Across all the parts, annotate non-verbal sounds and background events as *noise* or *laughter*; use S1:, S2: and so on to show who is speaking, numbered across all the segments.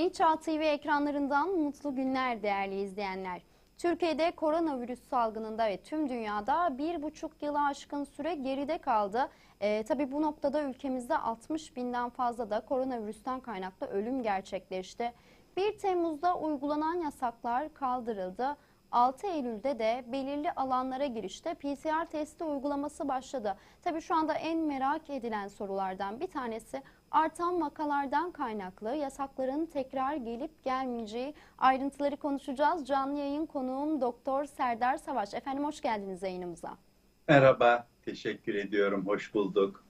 S1: Yeni Çağ TV ekranlarından mutlu günler değerli izleyenler. Türkiye'de koronavirüs salgınında ve tüm dünyada bir buçuk yıla aşkın süre geride kaldı. Ee, tabii bu noktada ülkemizde 60 binden fazla da koronavirüsten kaynaklı ölüm gerçekleşti. 1 Temmuz'da uygulanan yasaklar kaldırıldı. 6 Eylül'de de belirli alanlara girişte PCR testi uygulaması başladı. Tabii şu anda en merak edilen sorulardan bir tanesi artan vakalardan kaynaklı yasakların tekrar gelip gelmeyeceği ayrıntıları konuşacağız. Canlı yayın konuğum Doktor Serdar Savaş. Efendim hoş geldiniz yayınımıza.
S2: Merhaba, teşekkür ediyorum. Hoş bulduk.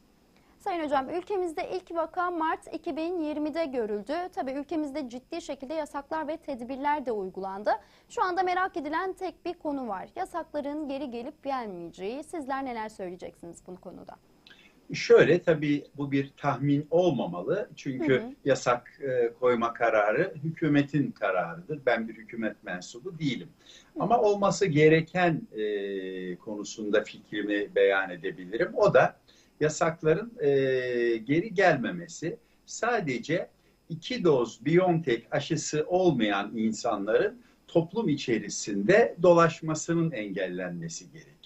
S1: Sayın Hocam ülkemizde ilk vaka Mart 2020'de görüldü. Tabii ülkemizde ciddi şekilde yasaklar ve tedbirler de uygulandı. Şu anda merak edilen tek bir konu var. Yasakların geri gelip gelmeyeceği. Sizler neler söyleyeceksiniz bu konuda?
S2: Şöyle tabii bu bir tahmin olmamalı. Çünkü hı hı. yasak e, koyma kararı hükümetin kararıdır. Ben bir hükümet mensubu değilim. Hı. Ama olması gereken e, konusunda fikrimi beyan edebilirim. O da yasakların e, geri gelmemesi. Sadece iki doz BioNTech aşısı olmayan insanların toplum içerisinde dolaşmasının engellenmesi gerekir.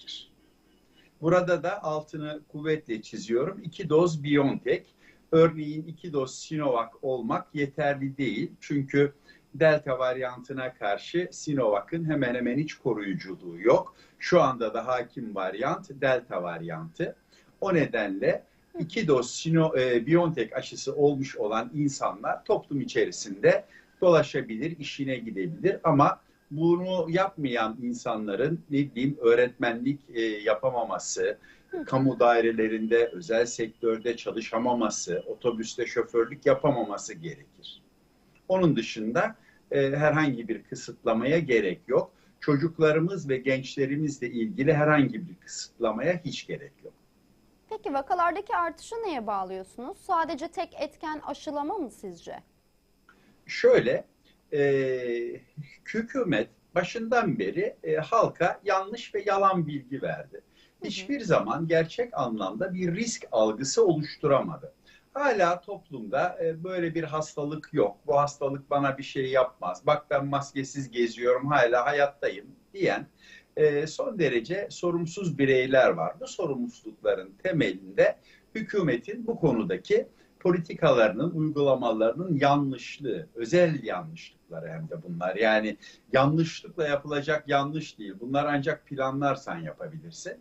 S2: Burada da altını kuvvetle çiziyorum. İki doz BioNTech, örneğin iki doz Sinovac olmak yeterli değil. Çünkü Delta varyantına karşı Sinovac'ın hemen hemen hiç koruyuculuğu yok. Şu anda da hakim varyant Delta varyantı. O nedenle iki doz Sino, e, BioNTech aşısı olmuş olan insanlar toplum içerisinde dolaşabilir, işine gidebilir ama bunu yapmayan insanların ne diyeyim öğretmenlik e, yapamaması, kamu dairelerinde, özel sektörde çalışamaması, otobüste şoförlük yapamaması gerekir. Onun dışında e, herhangi bir kısıtlamaya gerek yok. Çocuklarımız ve gençlerimizle ilgili herhangi bir kısıtlamaya hiç gerek yok.
S1: Peki vakalardaki artışı neye bağlıyorsunuz? Sadece tek etken aşılama mı sizce?
S2: Şöyle, e, hükümet başından beri e, halka yanlış ve yalan bilgi verdi. Hiçbir zaman gerçek anlamda bir risk algısı oluşturamadı. Hala toplumda e, böyle bir hastalık yok. Bu hastalık bana bir şey yapmaz. Bak ben maskesiz geziyorum, hala hayattayım diyen e, son derece sorumsuz bireyler var. Bu sorumsuzlukların temelinde hükümetin bu konudaki politikalarının, uygulamalarının yanlışlığı, özel yanlışlıkları hem de bunlar. Yani yanlışlıkla yapılacak yanlış değil. Bunlar ancak planlarsan yapabilirsin.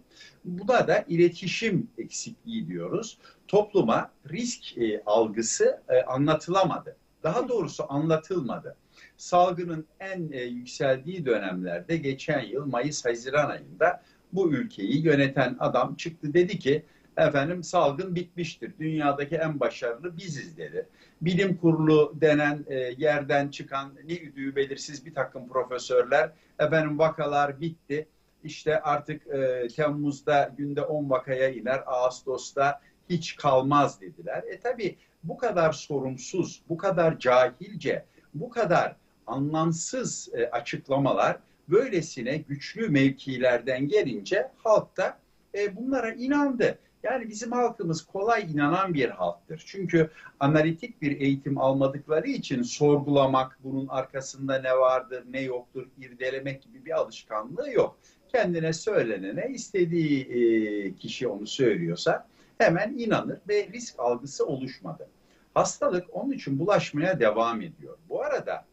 S2: Buna da iletişim eksikliği diyoruz. Topluma risk e, algısı e, anlatılamadı. Daha doğrusu anlatılmadı. Salgının en e, yükseldiği dönemlerde geçen yıl Mayıs-Haziran ayında bu ülkeyi yöneten adam çıktı dedi ki efendim salgın bitmiştir. Dünyadaki en başarılı biziz dedi. Bilim kurulu denen e, yerden çıkan ne üdüğü belirsiz bir takım profesörler efendim vakalar bitti. İşte artık e, Temmuz'da günde 10 vakaya iner, Ağustos'ta hiç kalmaz dediler. E tabi bu kadar sorumsuz, bu kadar cahilce, bu kadar anlamsız e, açıklamalar böylesine güçlü mevkilerden gelince halk da e, bunlara inandı. Yani bizim halkımız kolay inanan bir halktır. Çünkü analitik bir eğitim almadıkları için sorgulamak, bunun arkasında ne vardır, ne yoktur, irdelemek gibi bir alışkanlığı yok. Kendine söylenene istediği e, kişi onu söylüyorsa hemen inanır ve risk algısı oluşmadı. Hastalık onun için bulaşmaya devam ediyor. Bu arada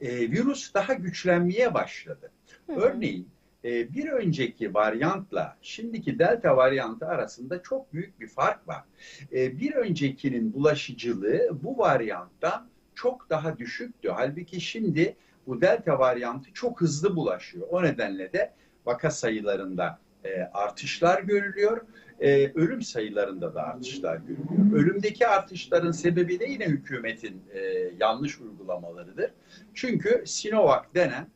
S2: e, virüs daha güçlenmeye başladı. Örneğin e, bir önceki varyantla şimdiki delta varyantı arasında çok büyük bir fark var. E, bir öncekinin bulaşıcılığı bu varyanttan çok daha düşüktü. Halbuki şimdi bu delta varyantı çok hızlı bulaşıyor. O nedenle de vaka sayılarında e, artışlar görülüyor. E, ölüm sayılarında da artışlar görülüyor. Ölümdeki artışların sebebi de yine hükümetin e, yanlış uygulamalarıdır. Çünkü Sinovac denen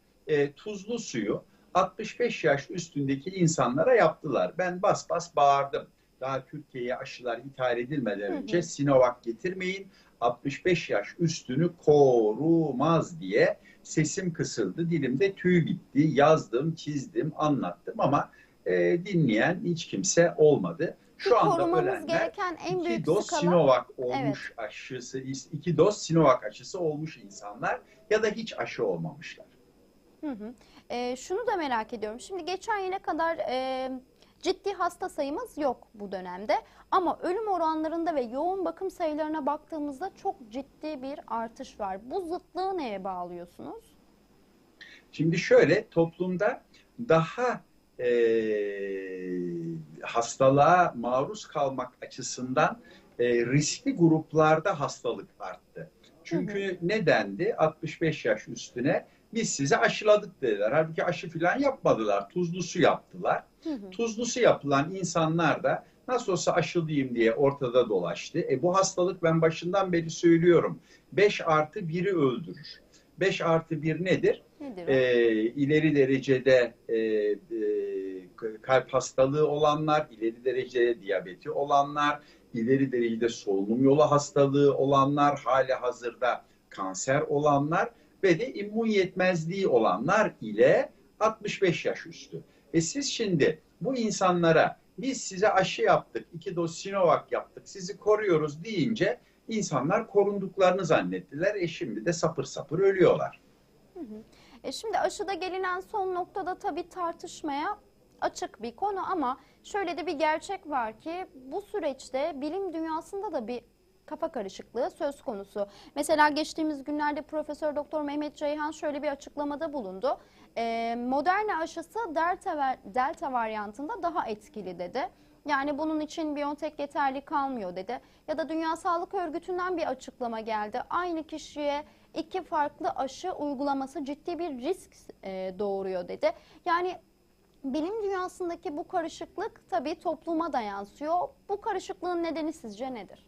S2: tuzlu suyu 65 yaş üstündeki insanlara yaptılar. Ben bas bas bağırdım. Daha Türkiye'ye aşılar ithal edilmeden önce Sinovac getirmeyin. 65 yaş üstünü korumaz diye sesim kısıldı. Dilimde tüy bitti. Yazdım, çizdim, anlattım ama e, dinleyen hiç kimse olmadı. Şu
S1: Ki
S2: anda ölenler
S1: gereken en büyük
S2: iki doz
S1: skala
S2: Sinovac olmuş aşısı, iki doz Sinovac aşısı olmuş insanlar ya da hiç aşı olmamışlar.
S1: Hı hı. Ee, şunu da merak ediyorum. Şimdi geçen yıla kadar e, ciddi hasta sayımız yok bu dönemde. Ama ölüm oranlarında ve yoğun bakım sayılarına baktığımızda çok ciddi bir artış var. Bu zıtlığı neye bağlıyorsunuz?
S2: Şimdi şöyle toplumda daha e, hastalığa maruz kalmak açısından e, riskli gruplarda hastalık arttı. Çünkü nedendi? 65 yaş üstüne biz size aşıladık dediler. Halbuki aşı falan yapmadılar. Tuzlu su yaptılar.
S1: Hı hı.
S2: Tuzlu su yapılan insanlar da nasıl olsa aşılıyım diye ortada dolaştı. E bu hastalık ben başından beri söylüyorum. 5 artı 1'i öldürür. 5 artı 1 nedir?
S1: Nedir o?
S2: e, ileri derecede e, e, kalp hastalığı olanlar, ileri derecede diyabeti olanlar, ileri derecede solunum yolu hastalığı olanlar, hali hazırda kanser olanlar ve de immün yetmezliği olanlar ile 65 yaş üstü. E siz şimdi bu insanlara biz size aşı yaptık, iki doz Sinovac yaptık, sizi koruyoruz deyince insanlar korunduklarını zannettiler. E şimdi de sapır sapır ölüyorlar.
S1: E şimdi aşıda gelinen son noktada tabii tartışmaya açık bir konu ama şöyle de bir gerçek var ki bu süreçte bilim dünyasında da bir kafa karışıklığı söz konusu. Mesela geçtiğimiz günlerde Profesör Doktor Mehmet Ceyhan şöyle bir açıklamada bulundu. E, Moderna aşısı delta, delta varyantında daha etkili dedi. Yani bunun için Biontech yeterli kalmıyor dedi. Ya da Dünya Sağlık Örgütü'nden bir açıklama geldi. Aynı kişiye iki farklı aşı uygulaması ciddi bir risk e, doğuruyor dedi. Yani bilim dünyasındaki bu karışıklık tabii topluma da yansıyor. Bu karışıklığın nedeni sizce nedir?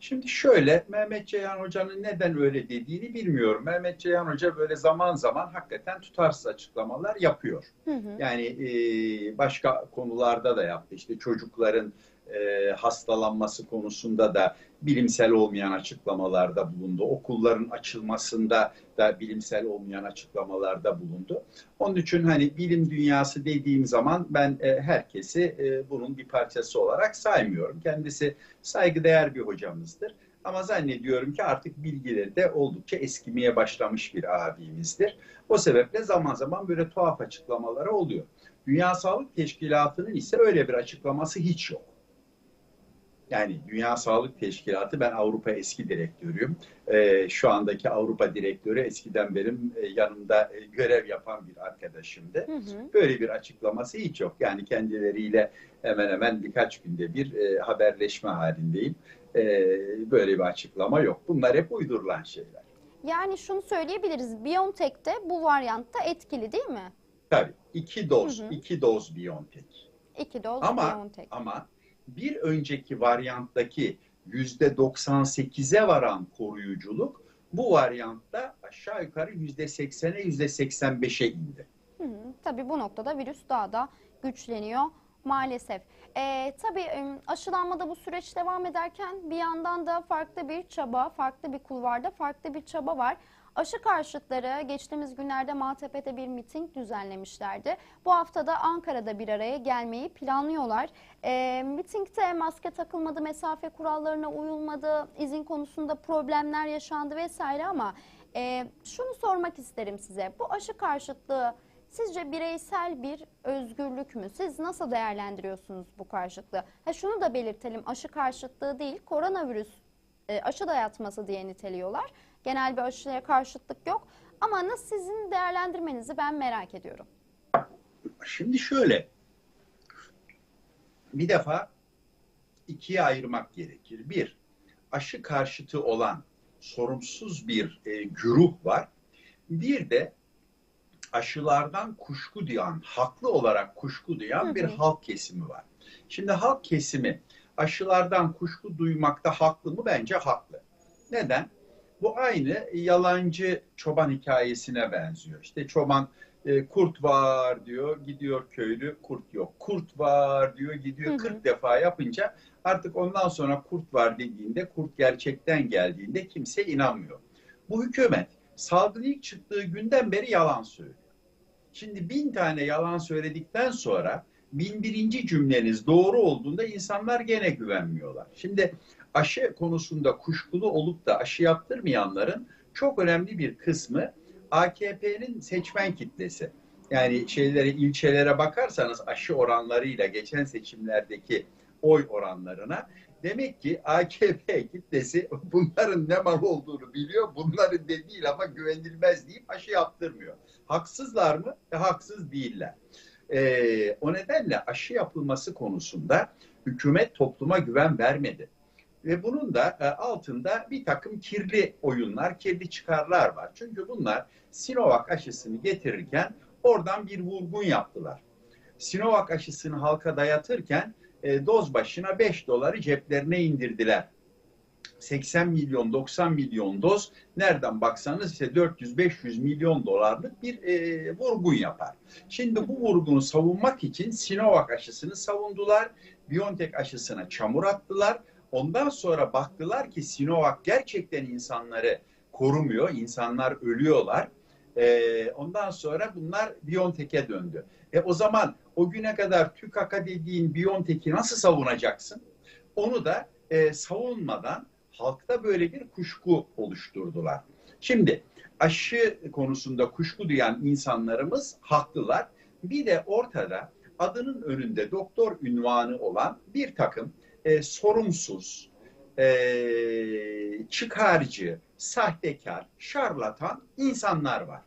S2: Şimdi şöyle Mehmet Ceyhan Hoca'nın neden öyle dediğini bilmiyorum. Mehmet Ceyhan Hoca böyle zaman zaman hakikaten tutarsız açıklamalar yapıyor.
S1: Hı hı.
S2: Yani e, başka konularda da yaptı. İşte çocukların e, hastalanması konusunda da bilimsel olmayan açıklamalarda bulundu. Okulların açılmasında da bilimsel olmayan açıklamalarda bulundu. Onun için hani bilim dünyası dediğim zaman ben e, herkesi e, bunun bir parçası olarak saymıyorum. Kendisi saygıdeğer bir hocamızdır. Ama zannediyorum ki artık bilgileri de oldukça eskimeye başlamış bir abimizdir. O sebeple zaman zaman böyle tuhaf açıklamaları oluyor. Dünya Sağlık Teşkilatı'nın ise öyle bir açıklaması hiç yok. Yani Dünya Sağlık Teşkilatı, ben Avrupa eski direktörüyüm. Ee, şu andaki Avrupa direktörü eskiden benim e, yanımda e, görev yapan bir arkadaşımdı.
S1: Hı hı.
S2: Böyle bir açıklaması hiç yok. Yani kendileriyle hemen hemen birkaç günde bir e, haberleşme halindeyim. E, böyle bir açıklama yok. Bunlar hep uydurulan şeyler.
S1: Yani şunu söyleyebiliriz. BioNTech de bu varyantta etkili değil mi?
S2: Tabii iki doz,
S1: Hı hı.
S2: iki doz BioNTech.
S1: İki doz
S2: Ama
S1: BioNTech.
S2: ama bir önceki varyanttaki yüzde 98'e varan koruyuculuk bu varyantta aşağı yukarı yüzde 80'e yüzde 85'e indi.
S1: Hı hı. Tabii bu noktada virüs daha da güçleniyor maalesef. Ee, tabii em, aşılanmada bu süreç devam ederken bir yandan da farklı bir çaba, farklı bir kulvarda farklı bir çaba var. Aşı karşıtları geçtiğimiz günlerde Maltepe'de bir miting düzenlemişlerdi. Bu hafta da Ankara'da bir araya gelmeyi planlıyorlar. Ee, mitingde maske takılmadı, mesafe kurallarına uyulmadı, izin konusunda problemler yaşandı vesaire ama e, şunu sormak isterim size. Bu aşı karşıtlığı Sizce bireysel bir özgürlük mü? Siz nasıl değerlendiriyorsunuz bu karşıtlığı? Ha şunu da belirtelim, aşı karşıtlığı değil, koronavirüs e, aşı dayatması diye niteliyorlar. Genel bir aşıya karşıtlık yok. Ama nasıl sizin değerlendirmenizi ben merak ediyorum.
S2: Şimdi şöyle, bir defa ikiye ayırmak gerekir. Bir, aşı karşıtı olan sorumsuz bir e, güruh var. Bir de aşılardan kuşku duyan, haklı olarak kuşku duyan
S1: Hı hı.
S2: bir halk kesimi var. Şimdi halk kesimi aşılardan kuşku duymakta haklı mı? Bence haklı. Neden? Bu aynı yalancı çoban hikayesine benziyor. İşte çoban e, kurt var diyor, gidiyor köylü kurt yok. Kurt var diyor, gidiyor
S1: Hı hı.
S2: 40 defa yapınca artık ondan sonra kurt var dediğinde, kurt gerçekten geldiğinde kimse inanmıyor. Bu hükümet salgın ilk çıktığı günden beri yalan söylüyor. Şimdi bin tane yalan söyledikten sonra bin birinci cümleniz doğru olduğunda insanlar gene güvenmiyorlar. Şimdi aşı konusunda kuşkulu olup da aşı yaptırmayanların çok önemli bir kısmı AKP'nin seçmen kitlesi. Yani şeylere, ilçelere bakarsanız aşı oranlarıyla geçen seçimlerdeki oy oranlarına demek ki AKP kitlesi *laughs* bunların ne mal olduğunu biliyor. Bunların de değil ama güvenilmez deyip aşı yaptırmıyor. Haksızlar mı? E, haksız değiller. E, o nedenle aşı yapılması konusunda hükümet topluma güven vermedi. Ve bunun da e, altında bir takım kirli oyunlar, kirli çıkarlar var. Çünkü bunlar Sinovac aşısını getirirken oradan bir vurgun yaptılar. Sinovac aşısını halka dayatırken e, doz başına 5 doları ceplerine indirdiler. 80 milyon 90 milyon doz nereden baksanız ise 400-500 milyon dolarlık bir e, vurgun yapar. Şimdi bu vurgunu savunmak için Sinovac aşısını savundular. BioNTech aşısına çamur attılar. Ondan sonra baktılar ki Sinovac gerçekten insanları korumuyor. İnsanlar ölüyorlar. E, ondan sonra bunlar BioNTech'e döndü. E o zaman o güne kadar TÜKAK'a dediğin BioNTech'i nasıl savunacaksın? Onu da e, savunmadan halkta böyle bir kuşku oluşturdular. Şimdi aşı konusunda kuşku duyan insanlarımız haklılar. Bir de ortada adının önünde doktor ünvanı olan bir takım e, sorumsuz, e, çıkarcı, sahtekar, şarlatan insanlar var.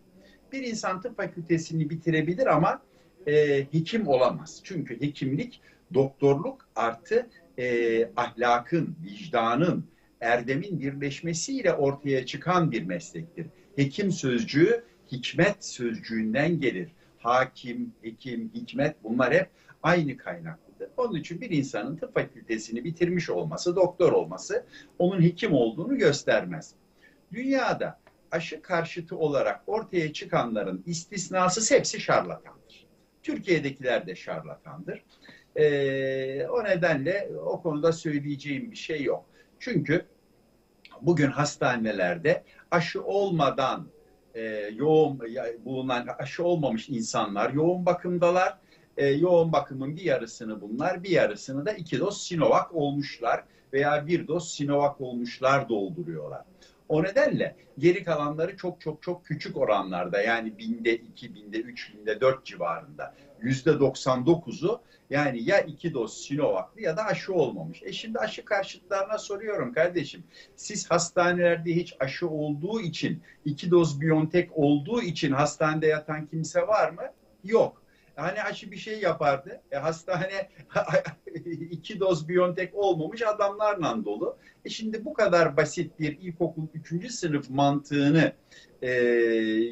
S2: Bir insan tıp fakültesini bitirebilir ama e, hekim olamaz. Çünkü hekimlik doktorluk artı e, ahlakın, vicdanın, erdemin birleşmesiyle ortaya çıkan bir meslektir. Hekim sözcüğü hikmet sözcüğünden gelir. Hakim, hekim, hikmet bunlar hep aynı kaynaklıdır. Onun için bir insanın tıp fakültesini bitirmiş olması, doktor olması onun hekim olduğunu göstermez. Dünyada aşı karşıtı olarak ortaya çıkanların istisnası hepsi şarlatandır. Türkiye'dekiler de şarlatandır. Ee, o nedenle o konuda söyleyeceğim bir şey yok. Çünkü bugün hastanelerde aşı olmadan e, yoğun bulunan aşı olmamış insanlar yoğun bakımdalar. E, yoğun bakımın bir yarısını bunlar, bir yarısını da iki doz Sinovac olmuşlar veya bir doz Sinovac olmuşlar dolduruyorlar. O nedenle geri kalanları çok çok çok küçük oranlarda yani binde iki, binde üç, binde dört civarında. Yüzde 99'u yani ya iki doz Sinovac'lı ya da aşı olmamış. E şimdi aşı karşıtlarına soruyorum kardeşim. Siz hastanelerde hiç aşı olduğu için, iki doz Biontech olduğu için hastanede yatan kimse var mı? Yok. Hani aşı bir şey yapardı. E, hastane *laughs* iki doz Biontech olmamış adamlarla dolu. E şimdi bu kadar basit bir ilkokul üçüncü sınıf mantığını e,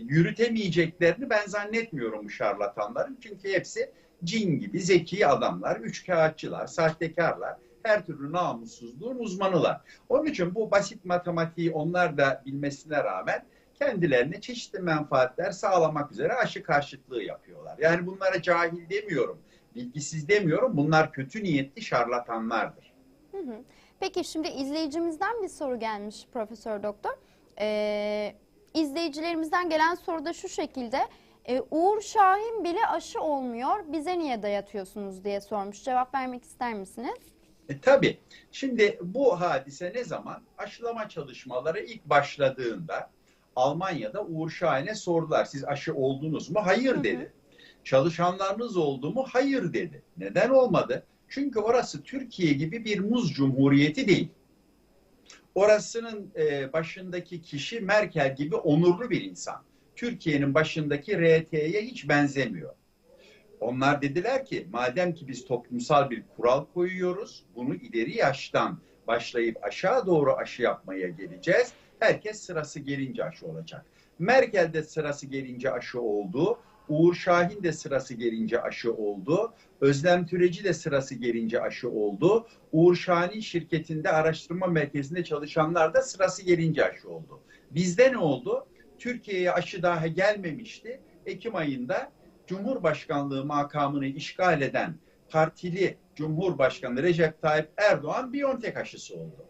S2: yürütemeyeceklerini ben zannetmiyorum bu şarlatanların. Çünkü hepsi cin gibi zeki adamlar, üçkağıtçılar, sahtekarlar, her türlü namussuzluğun uzmanılar. Onun için bu basit matematiği onlar da bilmesine rağmen kendilerine çeşitli menfaatler sağlamak üzere aşı karşıtlığı yapıyorlar. Yani bunlara cahil demiyorum, bilgisiz demiyorum. Bunlar kötü niyetli şarlatanlardır.
S1: Hı hı. Peki şimdi izleyicimizden bir soru gelmiş Profesör Doktor. Ee, izleyicilerimizden gelen soru da şu şekilde. Ee, Uğur Şahin bile aşı olmuyor. Bize niye dayatıyorsunuz diye sormuş. Cevap vermek ister misiniz?
S2: E, tabii. Şimdi bu hadise ne zaman? Aşılama çalışmaları ilk başladığında Almanya'da Uğur Şahin'e sordular. Siz aşı oldunuz mu? Hayır dedi. Hı hı. Çalışanlarınız oldu mu? Hayır dedi. Neden olmadı? Çünkü orası Türkiye gibi bir muz cumhuriyeti değil. Orasının e, başındaki kişi Merkel gibi onurlu bir insan. Türkiye'nin başındaki RT'ye hiç benzemiyor. Onlar dediler ki madem ki biz toplumsal bir kural koyuyoruz, bunu ileri yaştan başlayıp aşağı doğru aşı yapmaya geleceğiz. Herkes sırası gelince aşı olacak. Merkel de sırası gelince aşı oldu. Uğur Şahin de sırası gelince aşı oldu. Özlem Türeci de sırası gelince aşı oldu. Uğur Şahin'in şirketinde araştırma merkezinde çalışanlar da sırası gelince aşı oldu. Bizde ne oldu? Türkiye'ye aşı daha gelmemişti. Ekim ayında Cumhurbaşkanlığı makamını işgal eden partili Cumhurbaşkanı Recep Tayyip Erdoğan Biontech aşısı oldu.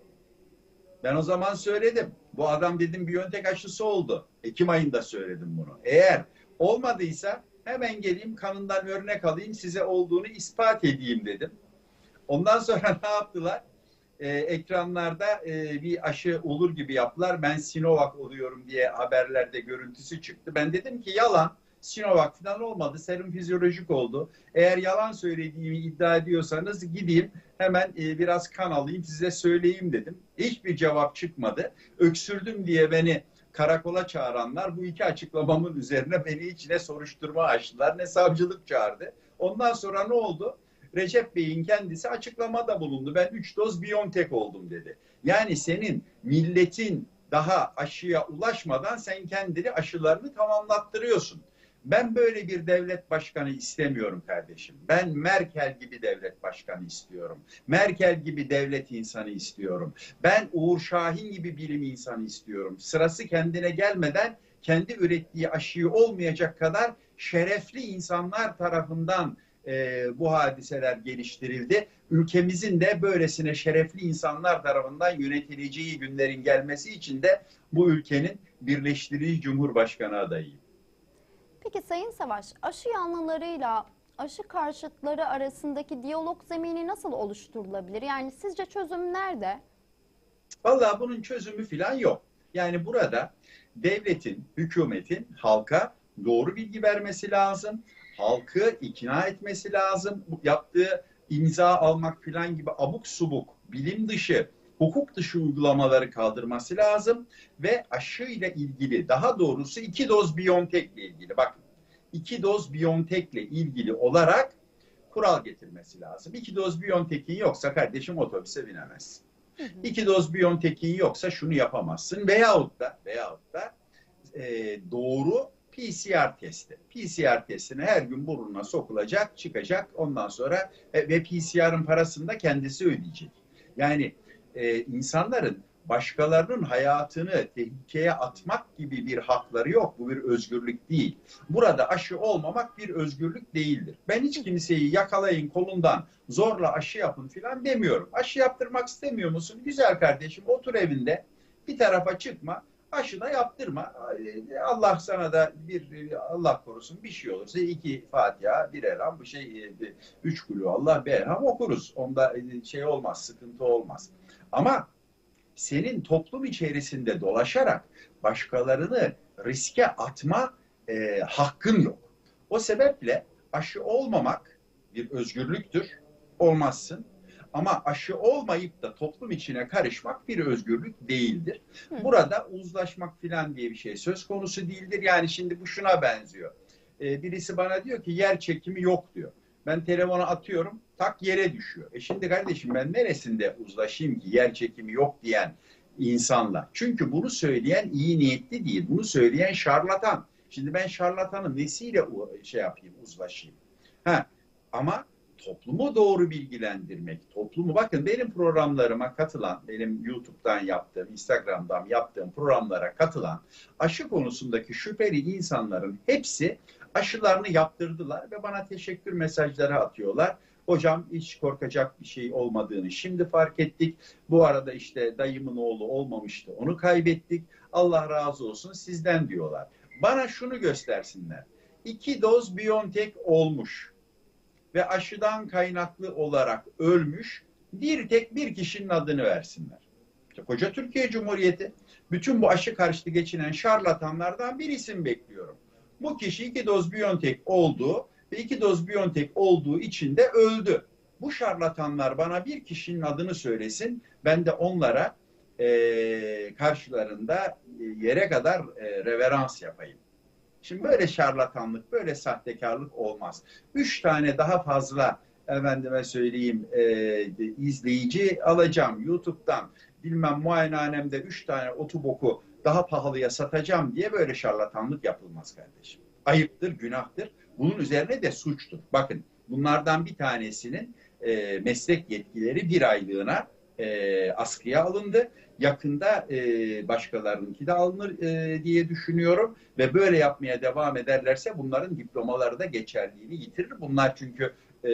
S2: Ben o zaman söyledim. Bu adam dedim Biontech aşısı oldu. Ekim ayında söyledim bunu. Eğer olmadıysa Hemen geleyim kanından örnek alayım size olduğunu ispat edeyim dedim. Ondan sonra *laughs* ne yaptılar? Ee, ekranlarda e, bir aşı olur gibi yaptılar. Ben Sinovac oluyorum diye haberlerde görüntüsü çıktı. Ben dedim ki yalan. Sinovac falan olmadı. Serum fizyolojik oldu. Eğer yalan söylediğimi iddia ediyorsanız gideyim hemen e, biraz kan alayım size söyleyeyim dedim. Hiçbir cevap çıkmadı. Öksürdüm diye beni karakola çağıranlar bu iki açıklamamın üzerine beni içine soruşturma açtılar. Ne savcılık çağırdı. Ondan sonra ne oldu? Recep Bey'in kendisi açıklamada bulundu. Ben 3 doz Biontech oldum dedi. Yani senin milletin daha aşıya ulaşmadan sen kendini aşılarını tamamlattırıyorsun. Ben böyle bir devlet başkanı istemiyorum kardeşim. Ben Merkel gibi devlet başkanı istiyorum. Merkel gibi devlet insanı istiyorum. Ben Uğur Şahin gibi bilim insanı istiyorum. Sırası kendine gelmeden kendi ürettiği aşıyı olmayacak kadar şerefli insanlar tarafından e, bu hadiseler geliştirildi. Ülkemizin de böylesine şerefli insanlar tarafından yönetileceği günlerin gelmesi için de bu ülkenin birleştirici cumhurbaşkanı adayıyım.
S1: Peki Sayın Savaş, aşı yanlılarıyla aşı karşıtları arasındaki diyalog zemini nasıl oluşturulabilir? Yani sizce çözüm nerede?
S2: Vallahi bunun çözümü falan yok. Yani burada devletin, hükümetin halka doğru bilgi vermesi lazım. Halkı ikna etmesi lazım. Yaptığı imza almak falan gibi abuk subuk, bilim dışı, hukuk dışı uygulamaları kaldırması lazım. Ve aşı ile ilgili, daha doğrusu iki doz Biontech ile ilgili, bakın iki doz Biontech ile ilgili olarak kural getirmesi lazım. İki doz Biontech'in yoksa kardeşim otobüse binemezsin. İki doz Biontech'in yoksa şunu yapamazsın. Veyahut da, veyahut da e, doğru PCR testi. PCR testine her gün burnuna sokulacak, çıkacak. Ondan sonra e, ve PCR'ın parasını da kendisi ödeyecek. Yani e, insanların başkalarının hayatını tehlikeye atmak gibi bir hakları yok. Bu bir özgürlük değil. Burada aşı olmamak bir özgürlük değildir. Ben hiç kimseyi yakalayın kolundan zorla aşı yapın filan demiyorum. Aşı yaptırmak istemiyor musun? Güzel kardeşim otur evinde bir tarafa çıkma. Aşı da yaptırma. Allah sana da bir Allah korusun bir şey olursa iki Fatiha, bir elham, bir şey üç kulü Allah bir elham okuruz. Onda şey olmaz, sıkıntı olmaz. Ama senin toplum içerisinde dolaşarak başkalarını riske atma e, hakkın yok. O sebeple aşı olmamak bir özgürlüktür. Olmazsın. Ama aşı olmayıp da toplum içine karışmak bir özgürlük değildir. Hı. Burada uzlaşmak filan diye bir şey söz konusu değildir. Yani şimdi bu şuna benziyor. Ee, birisi bana diyor ki yer çekimi yok diyor. Ben telefonu atıyorum tak yere düşüyor. E şimdi kardeşim ben neresinde uzlaşayım ki yer çekimi yok diyen insanla. Çünkü bunu söyleyen iyi niyetli değil. Bunu söyleyen şarlatan. Şimdi ben şarlatanın nesiyle şey yapayım, uzlaşayım. Ha, ama toplumu doğru bilgilendirmek, toplumu bakın benim programlarıma katılan, benim YouTube'dan yaptığım, Instagram'dan yaptığım programlara katılan aşı konusundaki şüpheli insanların hepsi aşılarını yaptırdılar ve bana teşekkür mesajları atıyorlar. Hocam hiç korkacak bir şey olmadığını şimdi fark ettik. Bu arada işte dayımın oğlu olmamıştı. Onu kaybettik. Allah razı olsun sizden diyorlar. Bana şunu göstersinler. İki doz Biontech olmuş ve aşıdan kaynaklı olarak ölmüş bir tek bir kişinin adını versinler. İşte koca Türkiye Cumhuriyeti bütün bu aşı karşıtı geçinen şarlatanlardan bir isim bekliyorum. Bu kişi iki doz Biontech oldu ve iki doz Biontech olduğu için de öldü. Bu şarlatanlar bana bir kişinin adını söylesin. Ben de onlara e, karşılarında e, yere kadar e, reverans yapayım. Şimdi böyle şarlatanlık, böyle sahtekarlık olmaz. Üç tane daha fazla efendime söyleyeyim e, izleyici alacağım YouTube'dan. Bilmem muayenehanemde üç tane otuboku daha pahalıya satacağım diye böyle şarlatanlık yapılmaz kardeşim. Ayıptır, günahtır. Bunun üzerine de suçtur. Bakın bunlardan bir tanesinin e, meslek yetkileri bir aylığına e, askıya alındı. Yakında e, başkalarınınki de alınır e, diye düşünüyorum ve böyle yapmaya devam ederlerse bunların diplomaları da geçerliğini yitirir. Bunlar çünkü e,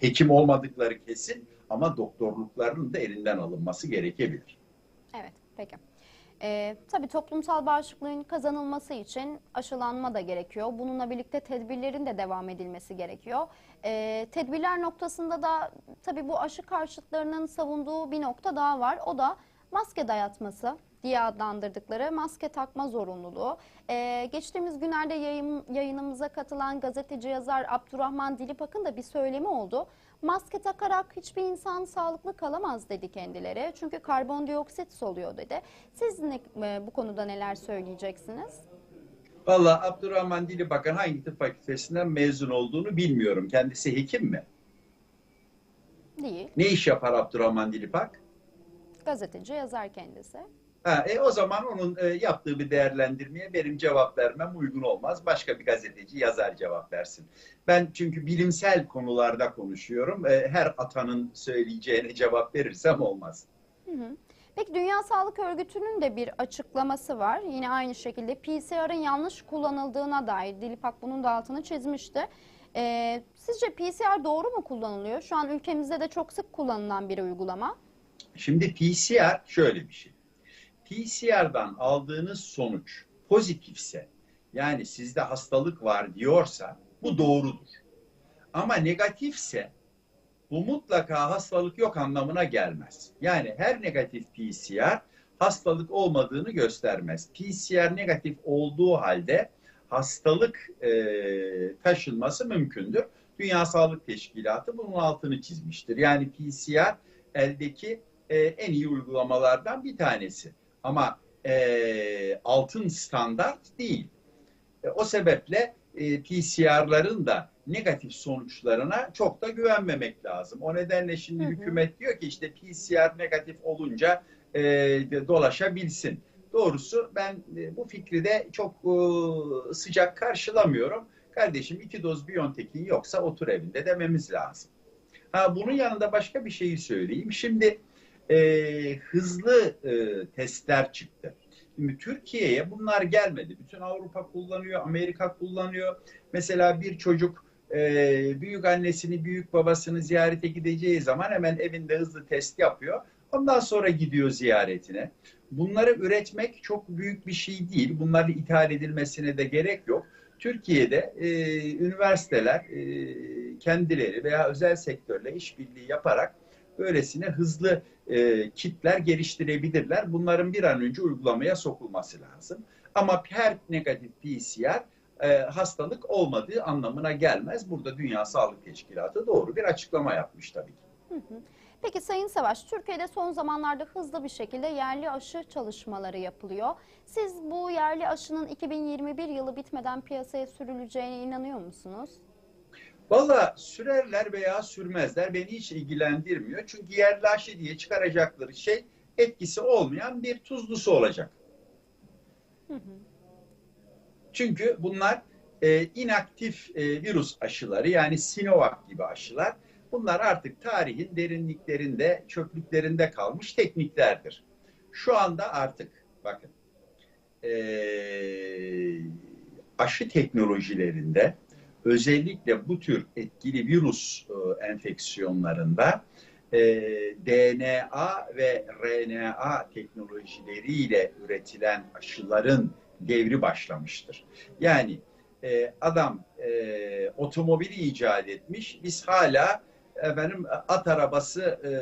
S2: hekim olmadıkları kesin ama doktorluklarının da elinden alınması gerekebilir.
S1: Evet, peki. Ee, tabii toplumsal bağışıklığın kazanılması için aşılanma da gerekiyor. Bununla birlikte tedbirlerin de devam edilmesi gerekiyor. Ee, tedbirler noktasında da tabii bu aşı karşıtlarının savunduğu bir nokta daha var. O da maske dayatması diye adlandırdıkları maske takma zorunluluğu. Ee, geçtiğimiz günlerde yayın, yayınımıza katılan gazeteci yazar Abdurrahman Dilipak'ın da bir söylemi oldu. Maske takarak hiçbir insan sağlıklı kalamaz dedi kendileri. Çünkü karbondioksit soluyor dedi. Siz ne, e, bu konuda neler söyleyeceksiniz?
S2: Valla Abdurrahman Dilibakan hangi tıp fakültesinden mezun olduğunu bilmiyorum. Kendisi hekim mi?
S1: Değil.
S2: Ne iş yapar Abdurrahman Dilipak?
S1: Gazeteci yazar kendisi.
S2: Ha, e, o zaman onun e, yaptığı bir değerlendirmeye benim cevap vermem uygun olmaz. Başka bir gazeteci yazar cevap versin. Ben çünkü bilimsel konularda konuşuyorum. E, her atanın söyleyeceğine cevap verirsem olmaz.
S1: Hı hı. Peki Dünya Sağlık Örgütü'nün de bir açıklaması var. Yine aynı şekilde PCR'ın yanlış kullanıldığına dair Dilipak bunun da altını çizmişti. Ee, sizce PCR doğru mu kullanılıyor? Şu an ülkemizde de çok sık kullanılan bir uygulama.
S2: Şimdi PCR şöyle bir şey. PCR'dan aldığınız sonuç pozitifse yani sizde hastalık var diyorsa bu doğrudur. Ama negatifse bu mutlaka hastalık yok anlamına gelmez. Yani her negatif PCR hastalık olmadığını göstermez. PCR negatif olduğu halde hastalık e, taşınması mümkündür. Dünya Sağlık Teşkilatı bunun altını çizmiştir. Yani PCR eldeki e, en iyi uygulamalardan bir tanesi. Ama e, altın standart değil. E, o sebeple e, PCR'ların da negatif sonuçlarına çok da güvenmemek lazım. O nedenle şimdi
S1: Hı hı.
S2: hükümet diyor ki işte PCR negatif olunca e, dolaşabilsin. Doğrusu ben e, bu fikri de çok e, sıcak karşılamıyorum. Kardeşim iki doz Biontech'in yoksa otur evinde dememiz lazım. Ha, bunun yanında başka bir şeyi söyleyeyim. Şimdi e, hızlı e, testler çıktı. Şimdi Türkiye'ye bunlar gelmedi. Bütün Avrupa kullanıyor, Amerika kullanıyor. Mesela bir çocuk e, büyük annesini, büyük babasını ziyarete gideceği zaman hemen evinde hızlı test yapıyor. Ondan sonra gidiyor ziyaretine. Bunları üretmek çok büyük bir şey değil. Bunların ithal edilmesine de gerek yok. Türkiye'de e, üniversiteler e, kendileri veya özel sektörle işbirliği yaparak böylesine hızlı e, kitler geliştirebilirler. Bunların bir an önce uygulamaya sokulması lazım. Ama her negatif PCR e, hastalık olmadığı anlamına gelmez. Burada Dünya Sağlık Teşkilatı doğru bir açıklama yapmış tabii ki.
S1: Peki Sayın Savaş, Türkiye'de son zamanlarda hızlı bir şekilde yerli aşı çalışmaları yapılıyor. Siz bu yerli aşının 2021 yılı bitmeden piyasaya sürüleceğine inanıyor musunuz?
S2: Valla sürerler veya sürmezler beni hiç ilgilendirmiyor. Çünkü yerli aşı diye çıkaracakları şey etkisi olmayan bir tuzlusu olacak.
S1: Hı hı.
S2: Çünkü bunlar e, inaktif e, virüs aşıları yani Sinovac gibi aşılar. Bunlar artık tarihin derinliklerinde, çöplüklerinde kalmış tekniklerdir. Şu anda artık bakın e, aşı teknolojilerinde özellikle bu tür etkili virüs e, enfeksiyonlarında e, DNA ve RNA teknolojileriyle üretilen aşıların devri başlamıştır. Yani e, adam otomobili icat etmiş, biz hala efendim at arabası e,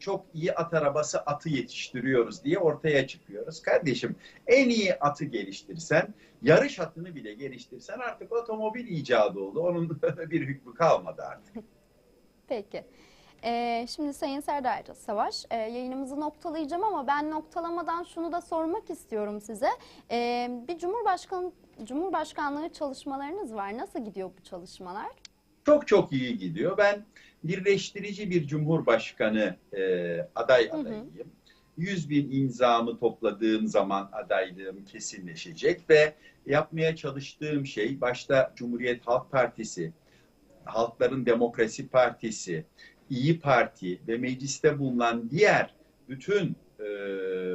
S2: çok iyi at arabası atı yetiştiriyoruz diye ortaya çıkıyoruz. Kardeşim en iyi atı geliştirsen, yarış atını bile geliştirsen artık otomobil icadı oldu. Onun *laughs* bir hükmü kalmadı artık.
S1: Peki. Ee, şimdi Sayın Serdar Savaş, e, yayınımızı noktalayacağım ama ben noktalamadan şunu da sormak istiyorum size. Ee, bir Cumhurbaşkanı Cumhurbaşkanlığı çalışmalarınız var. Nasıl gidiyor bu çalışmalar?
S2: Çok çok iyi gidiyor. Ben birleştirici bir cumhurbaşkanı e, aday
S1: Hı hı.
S2: adayıyım. 100 bin imzamı topladığım zaman adaylığım kesinleşecek ve yapmaya çalıştığım şey başta Cumhuriyet Halk Partisi, Halkların Demokrasi Partisi, İyi Parti ve mecliste bulunan diğer bütün e,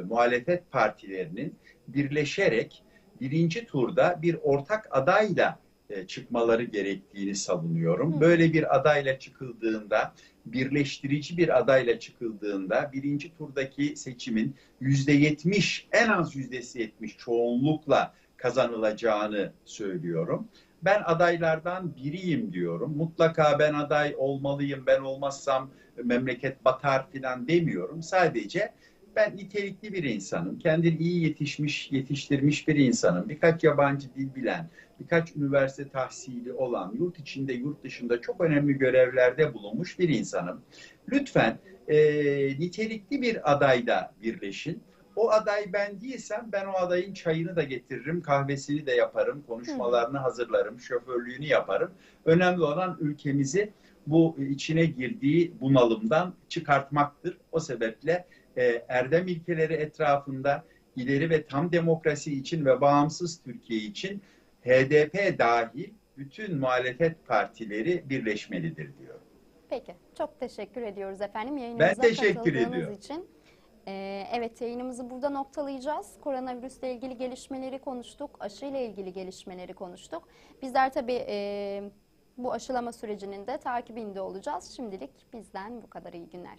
S2: muhalefet partilerinin birleşerek birinci turda bir ortak adayla çıkmaları gerektiğini savunuyorum.
S1: Hı.
S2: Böyle bir adayla çıkıldığında birleştirici bir adayla çıkıldığında birinci turdaki seçimin yüzde yetmiş, en az yüzde yetmiş çoğunlukla kazanılacağını söylüyorum. Ben adaylardan biriyim diyorum. Mutlaka ben aday olmalıyım, ben olmazsam memleket batar filan demiyorum. Sadece ben nitelikli bir insanım, kendini iyi yetişmiş, yetiştirmiş bir insanım. Birkaç yabancı dil bilen, birkaç üniversite tahsili olan, yurt içinde, yurt dışında çok önemli görevlerde bulunmuş bir insanım. Lütfen e, nitelikli bir adayda birleşin. O aday ben değilsem ben o adayın çayını da getiririm, kahvesini de yaparım, konuşmalarını hazırlarım, şoförlüğünü yaparım. Önemli olan ülkemizi bu içine girdiği bunalımdan çıkartmaktır. O sebeple e, erdem ilkeleri etrafında ileri ve tam demokrasi için ve bağımsız Türkiye için HDP dahil bütün muhalefet partileri birleşmelidir diyor.
S1: Peki. Çok teşekkür ediyoruz efendim yayınımıza
S2: teşekkür
S1: katıldığınız
S2: ediyorum.
S1: için. Ee, evet yayınımızı burada noktalayacağız. Koronavirüsle ilgili gelişmeleri konuştuk. Aşı ile ilgili gelişmeleri konuştuk. Bizler tabii e, bu aşılama sürecinin de takibinde olacağız. Şimdilik bizden bu kadar iyi günler.